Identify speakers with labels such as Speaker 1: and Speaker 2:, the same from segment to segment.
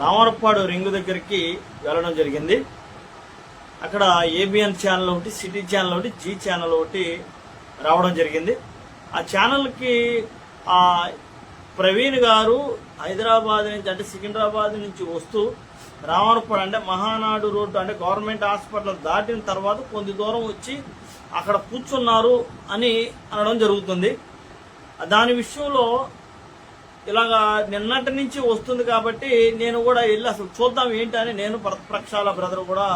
Speaker 1: Ramarappadu ring దగ్గరికి వెళ్ళడం జరిగింది. అక్కడ ఏబిఎన్ ఛానల్ ఒకటి సిటీ ఛానల్ ఒకటి జీ ఛానల్ ఒకటి రావడం జరిగింది. ఆ ఛానల్కి ఆ ప్రవీణ్ గారు హైదరాబాద్ నుంచి అంటే సికింద్రాబాద్ నుంచి వస్తూ రామరపాడు అంటే మహానాడు రోడ్డు అంటే గవర్నమెంట్ హాస్పిటల్ దాటిన తర్వాత కొద్ది దూరం వచ్చి అక్కడ కూర్చున్నారు అని అనడం జరుగుతుంది. దాని విషయంలో ఇలాగా నిన్నటి నుంచి వస్తుంది కాబట్టి నేను కూడా వెళ్ళి అసలు చూద్దాం ఏంటని నేను ప్రక్షాల ప్రక్షాళ బ్రదర్ కూడా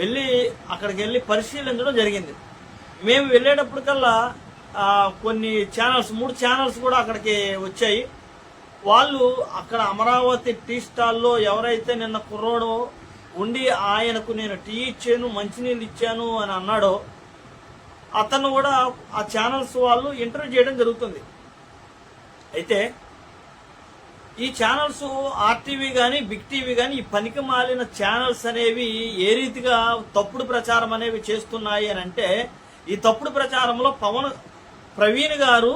Speaker 1: వెళ్ళి అక్కడికి వెళ్ళి పరిశీలించడం జరిగింది. మేము వెళ్ళేటప్పటికల్లా కొన్ని ఛానల్స్ మూడు ఛానల్స్ కూడా అక్కడికి వచ్చాయి. వాళ్ళు అక్కడ అమరావతి టీ స్టాల్లో ఎవరైతే నిన్న కుర్రోడో ఉండి ఆయనకు నేను టీ ఇచ్చాను మంచినీళ్ళు ఇచ్చాను అని అన్నాడో అతను కూడా ఆ ఛానల్స్ వాళ్ళు ఇంటర్వ్యూ చేయడం జరుగుతుంది. అయితే ఈ ఛానల్స్ ఆర్టీవీ కానీ బిగ్ టీవీ కానీ ఈ పనికి మాలిన ఛానల్స్ అనేవి ఏ రీతిగా తప్పుడు ప్రచారం అనేవి చేస్తున్నాయి అని అంటే ఈ తప్పుడు ప్రచారంలో పవన్ ప్రవీణ్ గారు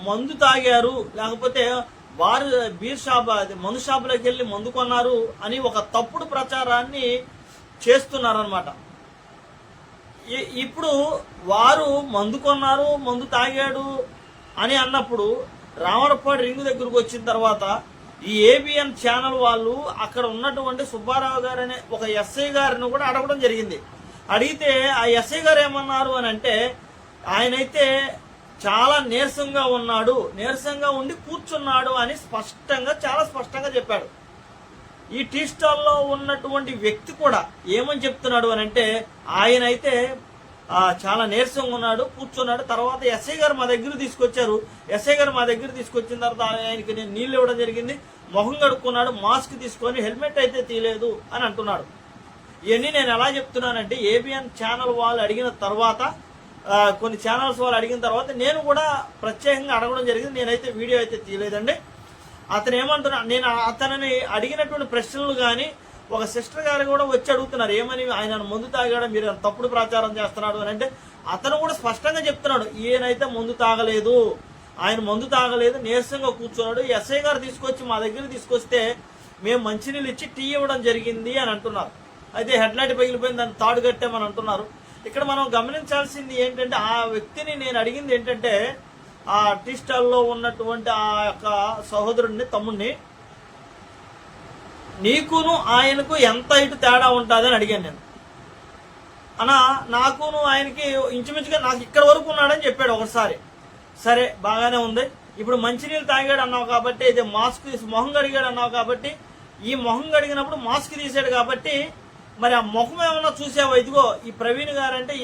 Speaker 1: మందు తాగారు లేకపోతే వారు బీర్ షాప్ మందు షాపులోకి వెళ్ళి మందు కొన్నారు అని ఒక తప్పుడు ప్రచారాన్ని చేస్తున్నారనమాట ఇప్పుడు వారు మందు కొన్నారు మందు తాగాడు అని అన్నప్పుడు రావణపాడు రింగ్ దగ్గరకు వచ్చిన తర్వాత ఈ ఏబిఎన్ ఛానల్ వాళ్ళు అక్కడ ఉన్నటువంటి సుబ్బారావు గారు అనే ఒక ఎస్ఐ గారిని కూడా అడగడం జరిగింది. అడిగితే ఆ ఎస్ఐ గారు ఏమన్నారు అని అంటే ఆయనైతే చాలా నీరసంగా ఉన్నాడు నీరసంగా ఉండి కూర్చున్నాడు అని స్పష్టంగా చాలా స్పష్టంగా చెప్పాడు. ఈ టీ స్టాల్లో ఉన్నటువంటి వ్యక్తి కూడా ఏమని చెప్తున్నాడు అని అంటే ఆయన అయితే చాలా నీరసంగా ఉన్నాడు కూర్చున్నాడు. తర్వాత ఎస్ఐ గారు మా దగ్గర తీసుకొచ్చారు. ఎస్ఐ గారు మా దగ్గర తీసుకొచ్చిన తర్వాత ఆయనకి నేను నీళ్ళు ఇవ్వడం జరిగింది. మొహం కడుక్కున్నాడు మాస్క్ తీసుకొని హెల్మెట్ అయితే తీయలేదు అని అంటున్నాడు. ఇవన్నీ నేను ఎలా చెప్తున్నానంటే ఏబిఎన్ ఛానల్ వాళ్ళు అడిగిన తర్వాత కొన్ని ఛానల్స్ వాళ్ళు అడిగిన తర్వాత నేను కూడా ప్రత్యేకంగా అడగడం జరిగింది. నేనైతే వీడియో అయితే తీయలేదండి. అతను ఏమంటున్నా నేను అతనిని అడిగినటువంటి ప్రశ్నలు కానీ ఒక సిస్టర్ గారు కూడా వచ్చి అడుగుతున్నారు ఏమని ఆయన మందు తాగాడు? మీరు తప్పుడు ప్రచారం చేస్తున్నాడు? అని అంటే అతను కూడా స్పష్టంగా చెప్తున్నాడు ఈయనైతే మందు తాగలేదు. ఆయన మందు తాగలేదు. నీరసంగా కూర్చున్నాడు. ఎస్ఐ గారు తీసుకొచ్చి మా దగ్గర తీసుకొస్తే మేము మంచినీళ్ళు ఇచ్చి టీ ఇవ్వడం జరిగింది అని అంటున్నారు. అయితే హెడ్ లైట్ పగిలిపోయింది దాన్ని తాడు కట్టామని అంటున్నారు. ఇక్కడ మనం గమనించాల్సింది ఏంటంటే ఆ వ్యక్తిని నేను అడిగింది ఏంటంటే ఆ టీ స్టాల్లో ఉన్నటువంటి ఆ యొక్క సహోదరుడిని తమ్ముడిని నీకును ఆయనకు ఎంత ఇటు తేడా ఉంటుందని అడిగాను నేను. అనా నాకును ఆయనకి ఇంచుమించుగా నాకు ఇక్కడ వరకు ఉన్నాడని చెప్పాడు ఒకసారి. సరే బాగానే ఉంది. ఇప్పుడు మంచినీళ్ళు తాగాడు అన్నావు కాబట్టి ఇది మాస్క్ తీసి మొహం కడిగాడు అన్నావు కాబట్టి ఈ మొహం కడిగినప్పుడు మాస్క్ తీసాడు కాబట్టి మరి ఆ ముఖం ఏమన్నా చూసావా? ఇదిగో ఈ ప్రవీణ్ గారు అంటే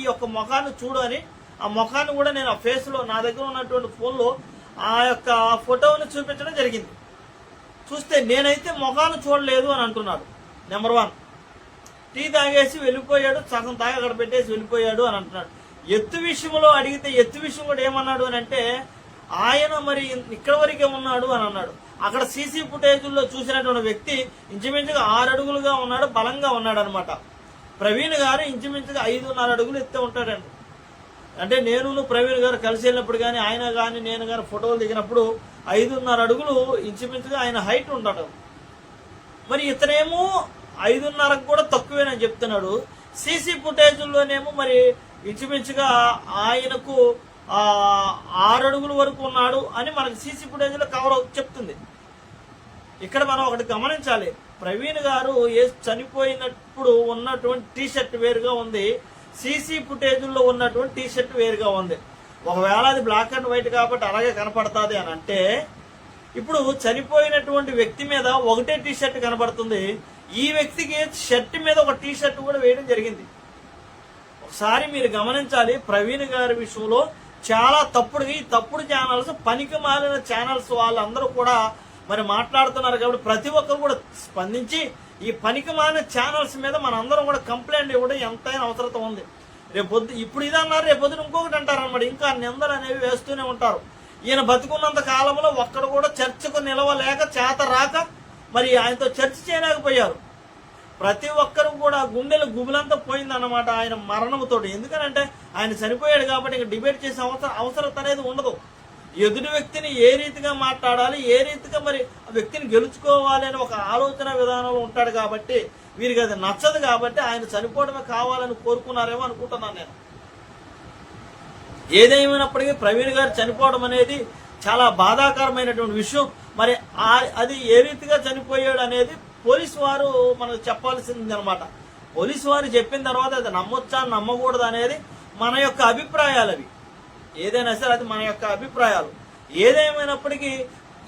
Speaker 1: ఈ యొక్క ముఖాన్ని చూడు అని. ఆ ముఖాన్ని కూడా నేను ఆ ఫేస్లో నా దగ్గర ఉన్నటువంటి ఫోన్లో ఆ యొక్క ఫోటోని చూపించడం జరిగింది. చూస్తే నేనైతే మొఖాలు చూడలేదు అని అంటున్నాడు నెంబర్ వన్ టీ తాగేసి వెళ్ళిపోయాడు సగం తాగి అక్కడ పెట్టేసి వెళ్ళిపోయాడు అని అంటున్నాడు. ఎత్తు విషయంలో అడిగితే ఎత్తు విషయం కూడా ఏమన్నాడు అని అంటే ఆయన మరి ఇక్కడ వరకే ఉన్నాడు అని అన్నాడు. అక్కడ సీసీ ఫుటేజ్లో చూసినటువంటి వ్యక్తి ఇంచుమించుగా ఆరు అడుగులుగా ఉన్నాడు బలంగా ఉన్నాడు అనమాట ప్రవీణ్ గారు ఇంచుమించుగా ఐదున్నర అడుగులు ఎత్తే ఉంటాడండి అంటే నేను ప్రవీణ్ గారు కలిసి వెళ్ళినప్పుడు కానీ ఆయన కానీ నేను కానీ ఫోటోలు దిగినప్పుడు ఐదున్నర అడుగులు ఇంచుమించుగా ఆయన హైట్ ఉంటాడు మరి ఇతనేమో ఐదున్నరకు కూడా తక్కువేనని చెప్తున్నాడు. సీసీ ఫుటేజ్లోనేమో మరి ఇంచుమించుగా ఆయనకు ఆరు అడుగుల వరకు ఉన్నాడు అని మనకు సీసీ ఫుటేజ్లో కవర్ చెప్తుంది. ఇక్కడ మనం ఒకటి గమనించాలి. ప్రవీణ్ గారు ఏ చనిపోయినప్పుడు ఉన్నటువంటి టీ షర్ట్ వేరుగా ఉంది. సీసీ ఫుటేజ్లో ఉన్నటువంటి టీ షర్ట్ వేరుగా ఉంది. ఒకవేళ అది బ్లాక్ అండ్ వైట్ కాబట్టి అలాగే కనపడుతుంది అని అంటే ఇప్పుడు చనిపోయినటువంటి వ్యక్తి మీద ఒకటే టీ షర్ట్ కనబడుతుంది. ఈ వ్యక్తికి షర్ట్ మీద ఒక టీ షర్ట్ కూడా వేయడం జరిగింది. ఒకసారి మీరు గమనించాలి ప్రవీణ్ గారి విషయంలో చాలా తప్పుడు ఈ తప్పుడు ఛానల్స్ పనికి మాలిన ఛానల్స్ వాళ్ళందరూ కూడా మరి మాట్లాడుతున్నారు కాబట్టి ప్రతి ఒక్కరు కూడా స్పందించి ఈ పనికిమాన ఛానల్స్ మీద మనందరం కూడా కంప్లైంట్ ఇవ్వడం ఎంతైనా అవసరం ఉంది. రేపొద్దు ఇప్పుడు ఇది అన్నారు ఇంకొకటి అంటారనమాట ఇంకా నిందలు అనేవి వేస్తూనే ఉంటారు. ఈయన బతుకున్నంత కాలంలో ఒక్కడు కూడా చర్చకు నిలవలేక చేత రాక మరి ఆయనతో చర్చ చేయలేకపోయారు. ప్రతి ఒక్కరు కూడా గుండెలు గుబులంతా పోయిందన్నమాట ఆయన మరణంతో ఎందుకనంటే ఆయన చనిపోయాడు కాబట్టి ఇంకా డిబేట్ చేసే అవసరం అవసరత అనేది ఉండదు. ఎదుటి వ్యక్తిని ఏ రీతిగా మాట్లాడాలి ఏ రీతిగా మరి ఆ వ్యక్తిని గెలుచుకోవాలి అని ఒక ఆలోచన విధానంలో ఉంటాడు కాబట్టి వీరికి అది నచ్చదు కాబట్టి ఆయన చనిపోవడమే కావాలని కోరుకున్నారేమో అనుకుంటున్నాను నేను. ఏదేమైనప్పటికీ ప్రవీణ్ గారు చనిపోవడం అనేది చాలా బాధాకరమైనటువంటి విషయం. మరి ఆ- అది ఏ రీతిగా చనిపోయాడు అనేది పోలీసు వారు మనకు చెప్పాల్సింది అనమాట పోలీసు వారు చెప్పిన తర్వాత అది నమ్మొచ్చా నమ్మకూడదు అనేది మన యొక్క అభిప్రాయాలు అవి ఏదైనా సరే అది మన యొక్క అభిప్రాయాలు. ఏదేమైనప్పటికీ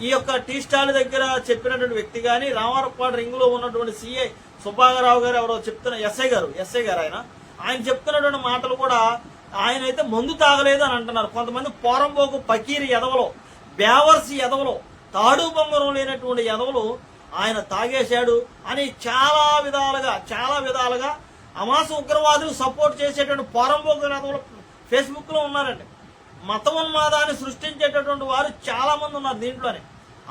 Speaker 1: ఈ యొక్క టీ స్టాల్ దగ్గర చెప్పినటువంటి వ్యక్తి కానీ రామారపాడు రింగ్లో ఉన్నటువంటి సిఐ సుబ్బాగరావు గారు ఎవరో చెప్తున్న ఎస్ఐ గారు ఎస్ఐ గారు ఆయన. ఆయన చెప్తున్నటువంటి మాటలు కూడా ఆయన అయితే మందు తాగలేదు అని అంటున్నారు. కొంతమంది పోరంబోకు పకీరి ఎదవలో బేవర్సి ఎదవలో తాడు బొంగరం లేనటువంటి ఎదవలు ఆయన తాగేశాడు అని చాలా విధాలుగా చాలా విధాలుగా అమాస ఉగ్రవాదులు సపోర్ట్ చేసేటువంటి పోరంబోకు ఎదవలు ఫేస్బుక్లో ఉన్నారండి. మతోన్మాదాన్ని సృష్టించేటటువంటి వారు చాలా మంది ఉన్నారు దీంట్లోనే.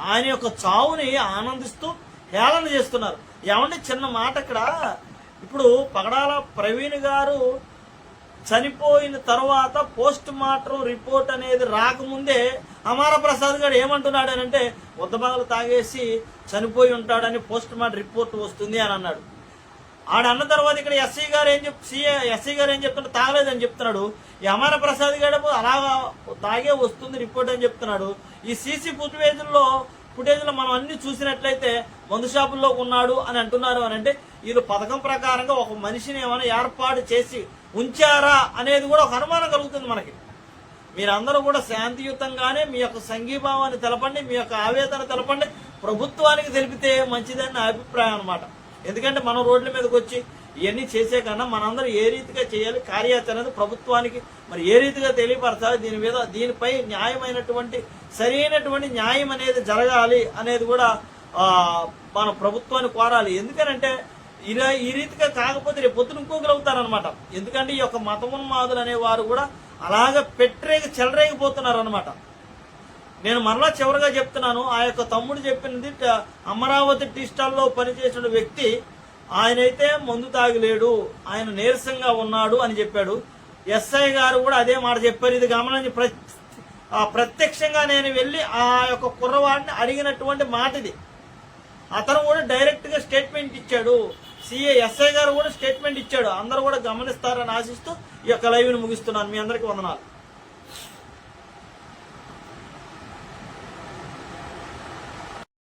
Speaker 1: ఆయన యొక్క చావుని ఆనందిస్తూ హేళన చేస్తున్నారు. ఏమంటే చిన్న మాట ఇక్కడ? ఇప్పుడు పగడాల ప్రవీణ్ గారు చనిపోయిన తర్వాత పోస్ట్ మార్టం రిపోర్ట్ అనేది రాకముందే అమార ప్రసాద్ గారు ఏమంటున్నాడు అని అంటే ఉద్దబాగలు తాగేసి చనిపోయి ఉంటాడని పోస్ట్ మార్టం రిపోర్ట్ వస్తుంది అని అన్నాడు. ఆడ అన్న తర్వాత ఇక్కడ ఎస్సీ గారు ఏం చెప్ సిఏ ఎస్ఐ గారు ఏం చెప్తున్నాడు తాగలేదని చెప్తున్నాడు. ఈ అమర ప్రసాద్ గారు అలాగా తాగే వస్తుంది రిపోర్ట్ అని చెప్తున్నాడు. ఈ సీసీ ఫుటేజ్లో ఫుటేజ్లో మనం అన్ని చూసినట్లయితే మందు షాపుల్లో ఉన్నాడు అని అంటున్నారు అని అంటే వీళ్ళు పథకం ప్రకారంగా ఒక మనిషిని ఏమైనా ఏర్పాటు చేసి ఉంచారా అనేది కూడా ఒక అనుమానం కలుగుతుంది మనకి. మీరందరూ కూడా శాంతియుతంగానే మీ యొక్క సంఘీభావాన్ని తెలపండి మీ యొక్క ఆవేదన తెలపండి. ప్రభుత్వానికి తెలిపితే మంచిదని నా అభిప్రాయం అనమాట ఎందుకంటే మనం రోడ్ల మీదకి వచ్చి ఇవన్నీ చేసే కన్నా మనందరం ఏ రీతిగా చేయాలి కార్యాచరణ అనేది ప్రభుత్వానికి మరి ఏ రీతిగా తెలియపరచాలి దీని మీద దీనిపై న్యాయమైనటువంటి సరైనటువంటి న్యాయం అనేది జరగాలి అనేది కూడా మన ప్రభుత్వాన్ని కోరాలి. ఎందుకనంటే ఇలా ఈ రీతిగా కాకపోతే రేపు పొద్దున ఇంకొకరు అవుతారనమాట ఎందుకంటే ఈ యొక్క మతమున్మాదులు అనేవారు కూడా అలాగ పెట్టరేగి చెలరేగిపోతున్నారు అనమాట నేను మరలా చివరిగా చెప్తున్నాను ఆ యొక్క తమ్ముడు చెప్పినది అమరావతి టీ స్టాల్లో పనిచేసిన వ్యక్తి ఆయనైతే మందు తాగలేడు ఆయన నీరసంగా ఉన్నాడు అని చెప్పాడు. ఎస్ఐ గారు కూడా అదే మాట చెప్పారు. ఇది గమనించి ఆ ప్రత్యక్షంగా నేను వెళ్ళి ఆ యొక్క కుర్రవాడిని అడిగినటువంటి మాట ఇది అతను కూడా డైరెక్ట్గా స్టేట్మెంట్ ఇచ్చాడు. సిఏ ఎస్ఐ గారు కూడా స్టేట్మెంట్ ఇచ్చాడు. అందరూ కూడా గమనిస్తారని ఆశిస్తూ ఈ యొక్క లైవ్ని ముగిస్తున్నాను. మీ అందరికీ వందనాలు.